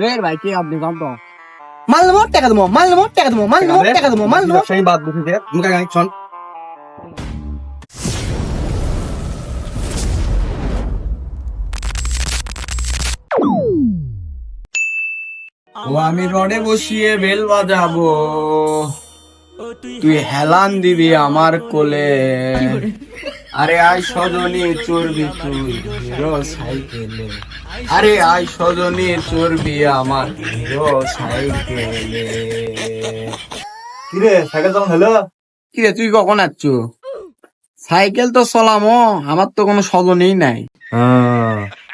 ফের ভাই কি আপনি কম তো? মাল টাকা দেবো মাল টাকা দেবো মাল টাকা দেবো মাল ব্যবসায়ী বাদ বুঝি যে মুখে গানি শোন। ও আমি রডে বসিয়ে বেল বাজাবো। তুই হেলান দিবি আমার কোলে। আরে আয় সজনী চর্বি তুই হিরো সাইকেলে। আরে আয় সজনী চর্বি আমার হিরো সাইকেলে। কিরে সাইকেল চালানো হলো? কিরে তুই কখন আসছ সাইকেল তো চলামো আমার তো কোনো সজনেই নাই।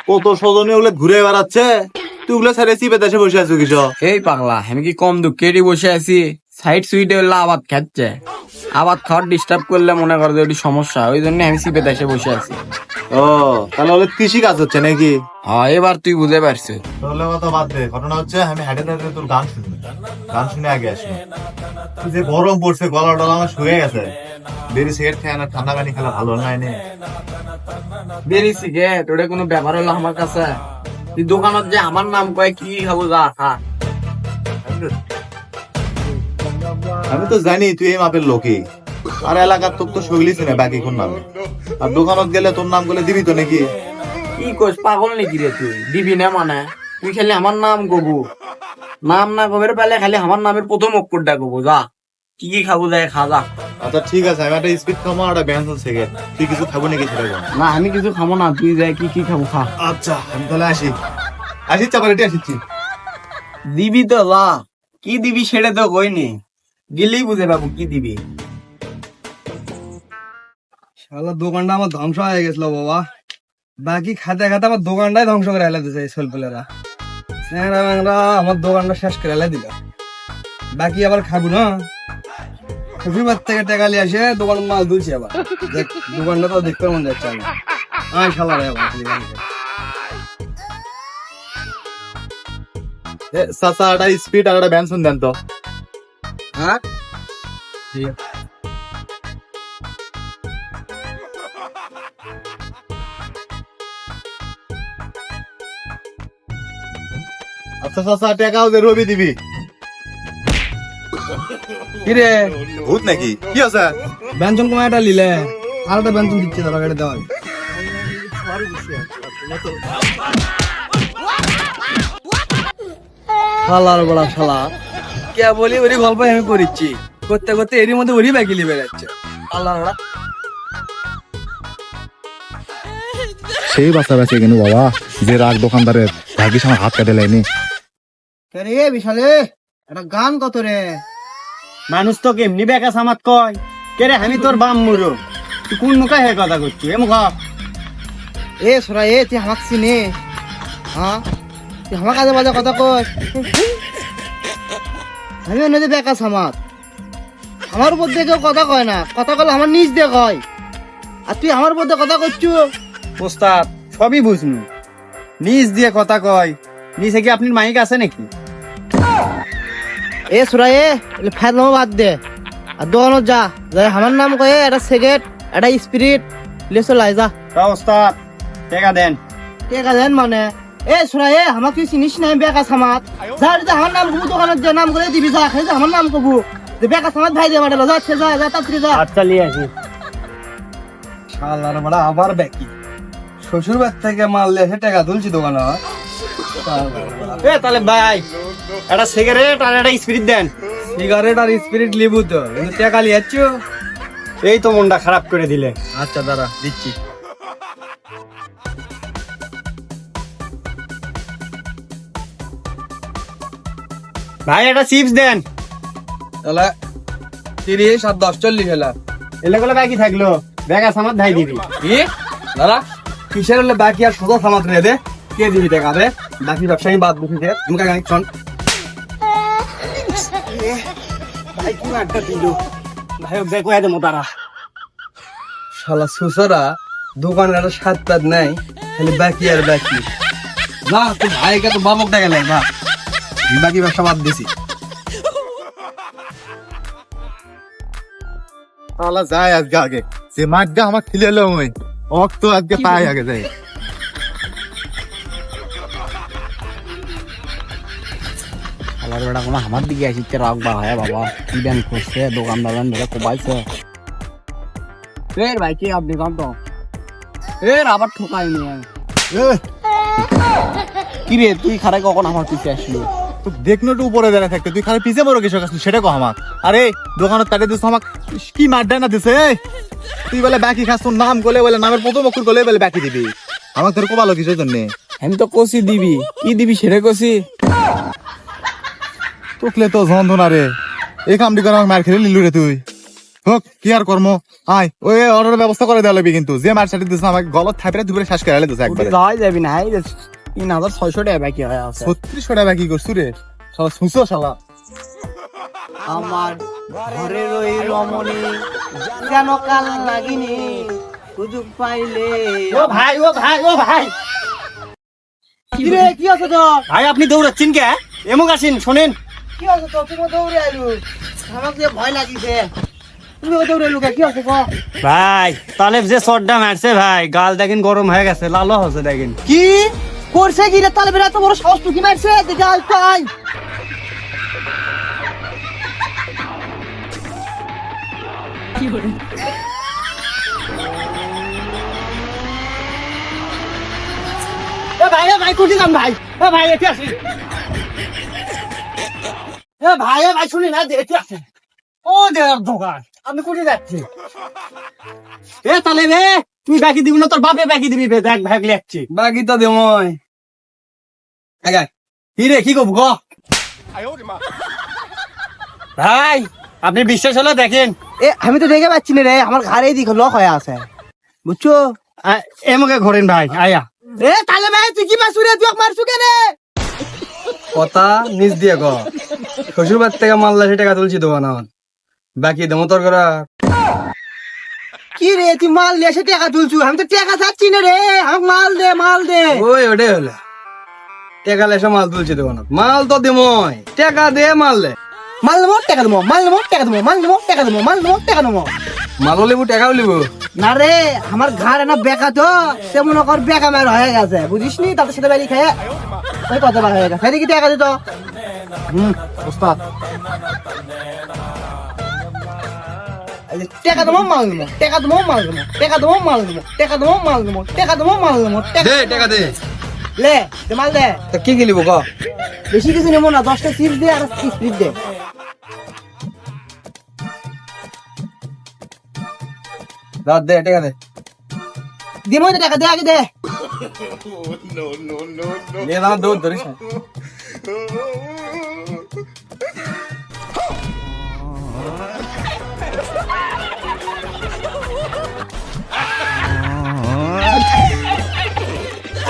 কত সজনে ওগুলো ঘুরে বেড়াচ্ছে? তুই ওগুলো ছেড়ে চিপে দেশে বসে আছো কিস এই পাগলা আমি কি কম দুঃখেরই বসে আছি? সাইড সুইটে হলে আবাদ খাচ্ছে। আবাদ খাওয়ার ডিস্টার্ব করলে মনে করো যে ওটি সমস্যা। ওই জন্য আমি সিপে দেশে বসে আছি। ও তাহলে ওগুলো কৃষি কাজ হচ্ছে নাকি? হ্যাঁ এবার তুই বুঝে পারছিস তাহলে কথা বাদ দে। ঘটনা হচ্ছে আমি হাঁটে হাঁটে তোর গান শুনব গান শুনে আগে আসি। যে গরম পড়ছে গলা টলা আমার শুয়ে গেছে। দেরি সিগারেট খেয়ে না ঠান্ডা পানি খেলা ভালো না এনে। বেরিয়েছি গে তোরে কোনো ব্যাপার হলো আমার কাছে? তুই দোকানত যে আমার নাম কয় কি খাব যা খা। আমি তো জানি তুই এই মাপের লোকই। আর এলাকার তোর তো সগলিস না বাকি কোন নামে। আর দোকানত গেলে তোর নাম করলে দিবি তো নাকি? কি কোস পাগল নাকি রে তুই? দিবি না মানে? তুই খালি আমার নাম কবু। নাম না কবের পেলে খালি আমার নামের প্রথম অক্ষরটা কবু যা। কি কি খাব যায় খা যা। আচ্ছা ঠিক আছে আমি একটা স্পিড খামো আর একটা ব্যান্সন সিগারেট তুই কিছু খাব নাকি সেটা বল। না আমি কিছু খাব না তুই যাই কি কি খাব খা। আচ্ছা আমি তাহলে আসি। আসি চাপারেটি আসিচ্ছি। দিবি তো যা। কি দিবি সেটা তো কইনি। গেলেই বুঝে পাবো কি দিবি? শালা, দোকানটা আমার ধ্বংস হয়ে গেছিল বাবা। বাকি খাতে খাতে আমার দোকানটাই ধ্বংস করে হেলে দিছে ছেলেপেলেরা। স্যাংরা ম্যাংরা, আমার দোকানটা শেষ করে হেলে দিল। বাকি আবার খাব না। শনিবার থেকে টাকা নিয়ে আসে দোকান মাল দুলছি আবার। দেখ, দোকানটা তো দেখতে মন যাচ্ছে আমি আয় শালা রে আবার চাচা একটা স্পিড আর একটা ব্যান্সন দেন তো। হ্যাঁ? আচ্ছা চাচা টাকাও যে রবি দিবি। কিরে ভূত নাকি? কি আছে? ব্যঞ্জন কমা একটা লিলে। আর একটা ব্যঞ্জন দিচ্ছে তারা গাড়ি দেওয়া। শালার বড়া শালা। কে বলি ওরই গল্প আমি করিচ্ছি করতে করতে এরই মধ্যে ওরই ব্যাগি লিবে যাচ্ছে আল্লাহ সেই বাচ্চা বেঁচে কেন বাবা যে রাগ দোকানদারের ভাগ্যিস আমার হাত কাটে লাইনি রে বিশালে একটা গান কত রে মানুষ তো কেমনি বেকা সামাত কয় কে রে আমি তোর বাম মুরো তুই কোন মুখে হে কথা করছিস এ মুখা এ সোরা এ তুই আমাকে চিনে হ্যাঁ তুই আমার কাছে বাজে কথা কই আমি অন্যদের বেকার সামাত আমার উপর দিয়ে কেউ কথা কয় না। কথা কলে আমার নিজ দিয়ে কয়। আর তুই আমার উপর দিয়ে কথা করছু ওস্তাদ সবই বুঝনু। নিজ দিয়ে কথা কয়। নিচে কি আপনার মাইক আছে নাকি? এ সোরা এ নামা বাদ দে। আর দোকানত যা। যাই আমার নাম কয়ে একটা সিগারেট একটা স্পিরিট। লেসো লাই যা। ওস্তাদ টাকা দেন। ঠিক আছে মানে? এ সোরা এ আমাকে তুই চিনিস না আমি বেকার সামাত? যা যদি আমার নাম কবু দোকানত যা নাম করে দিবি যা খাই যা আমার নাম কবু। যে বেকার সামাত ভাই দিয়ে মাটালো যাচ্ছে যা যা তাড়াতাড়ি যা। আচ্ছা লিয়ে আসি। শালার বড়া আবার ব্যাকি শ্বশুর বাড়ি থেকে মাল লেসে টাকা তুলছি দোকানে। এ তাহলে ভাই একটা সিগারেট আর একটা স্পিরিট দেন। সিগারেট আর স্পিরিট লিবু তো কিন্তু টাকা লিয়াচ্ছ এই তো মনটা খারাপ করে দিলে। আচ্ছা দাঁড়া দিচ্ছি। ভাই একটা চিপস দেন। তাহলে তিরিশ আর দশ চল্লিশ হলা। এলে গেলে বাকি থাকল। বেকা সামাত ধাই দিবি। কি? দাদা কিসের হলে বাকি আর সোজা সামাত রে দে? কে দিবি টাকা দে? বাকি ব্যবসায়ী বাদ বুঝি দে তুমি গাড়ি শোন। ভাই কি একটা দিল? ভাই ওকে কয়ে দেবো তারা শালা সুসরা দোকানের একটা স্বাদ পাত নাই খালি বাকি আর বাকি। না তুই ভাইকে তো বাবক ডেকে লাই না বাকি ব্যবসা বাদ দিছি। তাহলে যায় আজকে আগে। যে মাঠটা আমার খিলে এলো ওই অক তো আজকে পাই আগে যায়। শালার বেটা কোনো আমার দিকে আসিচ্ছে রাগ বা হয় বাবা। কি ব্যান করছে দোকান দোকান ধরে কোবাইছে। এর ভাই কি আপনি কম তো? এর আবার ঠোকাই নিয়ে কি রে তুই খারে কখন আমার পিছে আসলি? তো দেখনো একটু উপরে দাঁড়িয়ে থাকতে। তুই খালি পিছে বড় কিছু কাছে সেটা কো আরে দোকানত তাকে দিস আমাক। কি মারডা না দিছে? তুই বলে বাকি খাস তোর নাম গলে বলে নামের প্রথম অক্ষর গলে বলে বাকি দিবি। আমাক তোর জন্য। আমি তো কষি দিবি। কি দিবি সেরে কষি তোকলে তো যন্ত্রণা রে। এই কামটি করে আমাকে মার খেলে নিলু রে তুই। হোক কি আর কর্ম? আয় ওই অর্ডারের ব্যবস্থা করে দেওয়া লাগবে কিন্তু। যে মার সাথে দিচ্ছে আমাকে গলত থাপড়ে ধুপড়ে শ্বাস করে দিচ্ছে একবারে। যাবি না তিন হাজার ছয়শো টাকা বাকি হয়ে আছে। ছত্রিশশো টাকা কি করছু রে শালা শুনছো শালা? আমার ঘরের ওই রমণী কেন কাল লাগিনি সুযোগ পাইলে। ও ভাই ও ভাই ও ভাই। কি কি আছে তো ভাই আপনি দৌড়াচ্ছেন কে? এমক আসেন শোনেন। কি আছে তো তুমি দৌড়ে আইলু। আমাকে যে ভয় লাগিছে। তুমি দৌড়ে লুকা কি? আছে গো ভাই তাহলে যে চড্ডা মারছে ভাই গাল দেখেন গরম হয়ে গেছে লাল হচ্ছে দেখেন। কি? করছে কি রে তালে বেড়া এত বড় সাহস টুকি মারছে? দেখে তাই ভাই ভাই কুটি যান ভাই? এ ভাই, এটি আসেন এ ভাই ভাই, শুনি না এটি আসেন ও, দেয়ার দোকান আপনি কুটি যাচ্ছি? এ তাহলে রে তুই বাকি দিবি না তোর বাপে বাকি দিবি দেখ ভাগ লেখছি। বাকি তো দেমই কি রে কি করব গ। ভাই আপনি বিশ্বাস হলে দেখেন। এ আমি তো দেখে পাচ্ছি না রে আমার ঘাড়ে দিকে লক হয়ে আছে। বুঝছ? এমকে ঘোরেন ভাই আয়া। এ তালে ভাই তুই কি মারছু রে তুই মারছু কেন? কথা নিজ দিয়ে গ শ্বশুর বাড়ি থেকে মাল্লা সে টাকা তুলছি দোকান বাকি দেবো তোর করা কি রে তুই মাল নিয়ে এসে টাকা তুলছু? আমি তো টাকা চাচ্ছি না রে। আমাকে মাল দে মাল দে। ওই ওটাই হলো। টাকা লেসে মাল তুলছি দোকান মাল তো দিমই। টাকা দে মাল দে। মাল নেব টাকা দেবো মাল নেব টাকা দেবো মাল নেব টাকা দেবো মাল নেব টাকা দেবো মালও লিবু টাকাও লিবু না রে আমার ঘাড়ে না বেকা তো তেমন কর বেকা মার হয়ে গেছে। বুঝিস নি তাদের সাথে বাড়ি খেয়ে ওই কত বার হয়ে গেছে। সেদিকে টাকা দিত হুম ওস্তাদ। টাকা দেবো মাল নেব টাকা দেবো মাল নেব টাকা দেবো মাল নেব টাকা দেবো মাল নেব টাকা দেবো মাল নেব দে টাকা দে লে মাল দে তা কি কি লিবু ক বেশি কিছু নেব না দশটা চিপস দে আর স্প্রিট দে দাঁত দে টাকা দে দিমই তো টাকা দে আগে দে নিয়ে দাঁত দৌড় ধরিস না।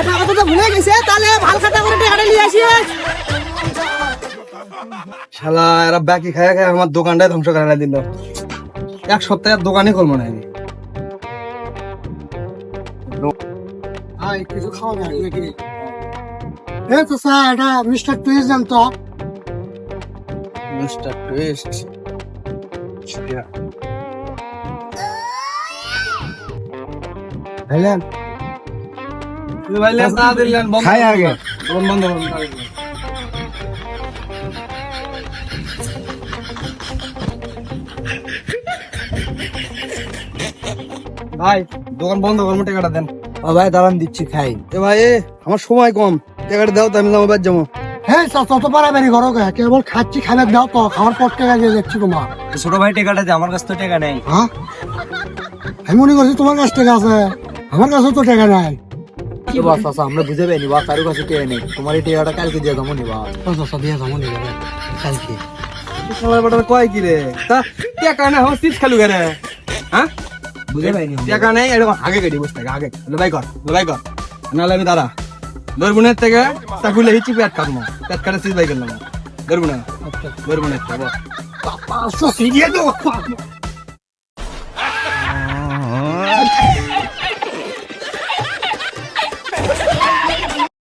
টাকা তো ভুলে গেছে তাহলে ভালো খাতা করে টাকাটা নিয়ে আসিস শালা এরা বাকি খায় খায় আমার দোকানটাই ধ্বংস করে দিল। এক সপ্তাহের দোকানই করব না আমি কিছু খাওয়া যায় নাকি? এ তো স্যার এটা মিস্টার টুইস্ট জান তো মিস্টার টুইস্ট? ভাইলেন ভাইলেন না দিলেন বন্ধ খাই আগে। বন্ধ বন্ধ বন্ধ ভাই দোকান বন্ধ করব টাকাটা দেন। ও ভাই দাঁড়ান দিচ্ছি খাই। এ ভাই এ, আমার সময় কম। টাকাটা দাও তো আমি বাদ যাব। হ্যাঁ তত পারাবারি করো কে কেবল খাচ্ছি খাবার দাও তো খাবার পর টাকা দিয়ে যাচ্ছি তোমার। ছোট ভাই টাকাটা দে আমার কাছে তো টাকা নেই। হ্যাঁ? আমি মনে করছি তোমার কাছ টাকা আছে। আমার কাছে তো টাকা নাই। কি বাস আছে আমরা বুঝে পাইনি বাস কারও কাছে টেনে নেই। তোমার এই টেকাটা কালকে দিয়ে যাব নি বাস দিয়ে যাব নিয়ে কালকে। সবাই বড় কয় কি রে তা টাকা না আমার সিট খালু করে হ্যাঁ? বুঝে পাইনি টাকা নেই এরকম আগে বসে থাকে আগে লাই কর লাই কর। নাহলে আমি দাঁড়া। দরবুনের থেকে চাকুলে হিচি পেট কাটবো পেট কাটা সিজ বাই করলাম দরবুনে? দরবুনের থেকে বাবা পাঁচশো সিরিয়ে দেবো।